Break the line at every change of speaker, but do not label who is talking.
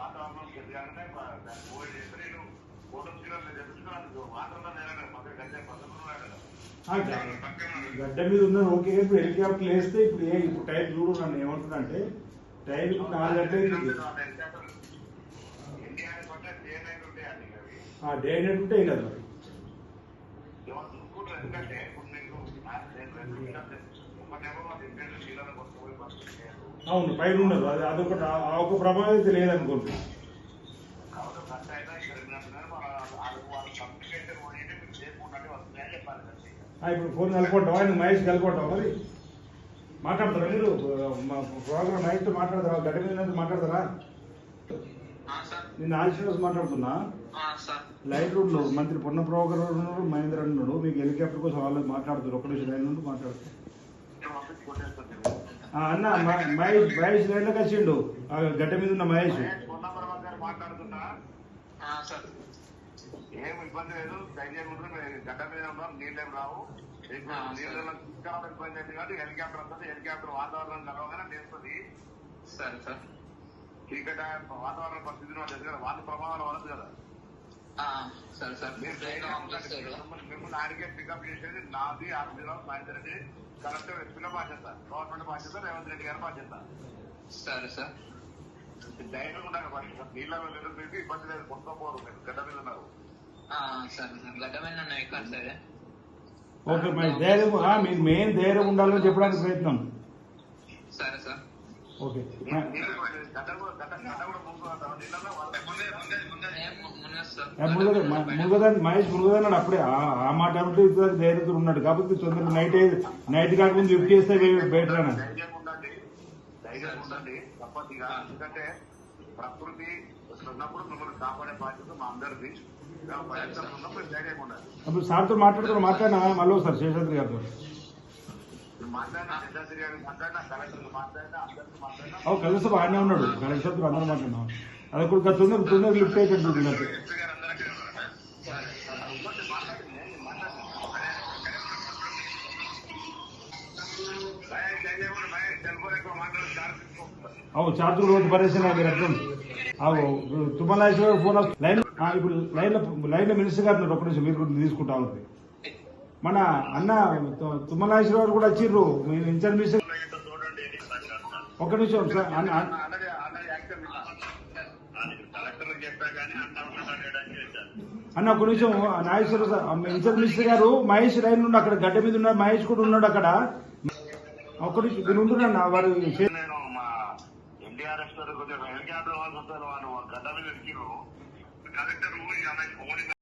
వాతావరణం ఎదగానే కోవిడ్ చేస్తే నేను ఫోటో తీరాలి తెలుసుకున్నాను వాతావరణం పక్కన
గడ్డ మీద ఉన్న ఓకే ఇప్పుడు హెలికాప్టర్ వేస్తే ఇప్పుడు ఏ ఇప్పుడు టైం చూడు నన్ను ఏమంటున్నా అంటే టైం ఇప్పుడు నాలుగు గంటలైంది
ఇండియా కొంటే డే నైట్
ఉంటే కదా అవును పైన ఉండదు. అది అదొకటి. ఆ- ఒక ప్రభావం అయితే ఆ, ఇప్పుడు ఫోన్ కలుపుకుంటావా ఆయన మహేష్ కలుపుకుంటావా మరి? మాట్లాడతారా మీరు? మా ప్రోగ్రామ్ మహేష్తో మాట్లాడతారా? గడ్డ మీద మాట్లాడతారా? నేను ఆశీర్వాస్ మాట్లాడుతున్నా.
సార్.
లైట్ రోడ్లో మంత్రి పొన్న ప్రోగ్రామ్ ఉన్నాడు మహేంద్ర ఉన్నాడు. మీకు హెలికాప్టర్ కోసం వాళ్ళు మాట్లాడుతారు ఒక నిమిషం లైన్ నుండి మాట్లాడుతారు
నేను పంపించి కొట్టేస్తాను
ఆ, అన్న మ- మహేష్ మహేష్ లైన్లోకి వచ్చిండు. ఆ గడ్డ మీద ఉన్న మహేష్.
ఏం ఇబ్బంది లేదు. ధైర్యం ఉంటుంది మేము గడ్డ మీద ఉన్నాం నీళ్ళేం రావు. నీళ్ళలో ఇబ్బంది అయింది కాబట్టి హెలికాప్టర్ వస్తుంది హెలికాప్టర్ వాతావరణం కలవగానే లేస్తుంది.
సరే సార్.
చీకట వాతావరణ పరిస్థితి తెలుసు కదా వాళ్ళ ప్రభావాలు వలదు కదా.
సరే సార్
మీరు మిమ్మల్ని ఆడికే పికప్ చేసేది నాది ఆర్మీలో రెడ్డి కలెక్టర్ ఎస్పీలో బాధ్యత గవర్నమెంట్ బాధ్యత రేవంత్ రెడ్డి గారి బాధ్యత
సరే సార్
ధైర్యం ఉండాలి పరిస్థితి నీళ్ళలో లేదు మీకు ఇబ్బంది లేదు కొనుక్కోపోరు మీరు గడ్డ మీద ఉన్నారు
సరే సార్ గడ్డ మీద ఉన్నాయి సరే
ఓకే మరి ధైర్యం మీరు మెయిన్ ధైర్యం ఉండాలని చెప్పడానికి ప్రయత్నం
సరే సార్
ఓకే
గడ్డ కూడా గడ్డ కూడా ముందు నీళ్ళలో వాళ్ళ ముందే ముందే
మహేష్ మురుగదన్నాడు అప్పుడే. ఆ- మాట అంటే ఇద్దరు ధైర్యంతో ఉన్నాడు కాబట్టి తొందరగా నైట్ నైట్ కాకముందు లిఫ్ట్ చేస్తే బెటర్ అని.
ధైర్యం ఉండండి. ధైర్యం ఉండండి. తప్పదిగా. ఎందుకంటే ప్రకృతి ఉన్నప్పుడు మిమ్మల్ని కాపాడే బాధ్యత మా అందరిది.
అప్పుడు సార్తో మాట్లాడుతున్నా మాట్లాడినా మళ్ళీ వస్తారు శేషాద్రి గారితో.
కలెక్టర్
కలిసి బాగానే ఉన్నాడు. కలెక్టర్తో అందరూ మాట్లాడినాం. అది కూడా తొందర తొందరగా లిఫ్ట్ అయ్యేటట్టు అవు చార్జ్ రోజు పరేషన్ మీరు అర్థం. అవు తుమ్మలాశ్వర ఫోన్ లైన్ ఇప్పుడు లైన్ లైన్లో మినిస్టర్ గారు ఒక్క నిమిషం మీరు కూడా తీసుకుంటా ఉంది మన అన్న తు- తుమ్మలాశ్వర గారు కూడా వచ్చిర్రు మీరు ఇన్ఛార్జ్ మినిస్టర్
ఏంటో
ఒక్క నిమిషం సార్ అన్న
చెప్పా కానీ అన్న చేశారు
అన్న ఒక నిమిషం నాగేశ్వర సార్ ఇన్ఛార్జ్ గారు మహేష్ లైన్ నుండి అక్కడ గడ్డ మీద ఉన్న మహేష్ కూడా ఉన్నాడు అక్కడ. ఒక్క నిమిషం మీరు ఉంటున్నా వారు
నేను మా ఎన్డీఆర్ఎఫ్ కొంచెం హెలికాప్టర్ వాళ్ళు వాళ్ళు గడ్డ మీద ఎక్కిరు కలెక్టర్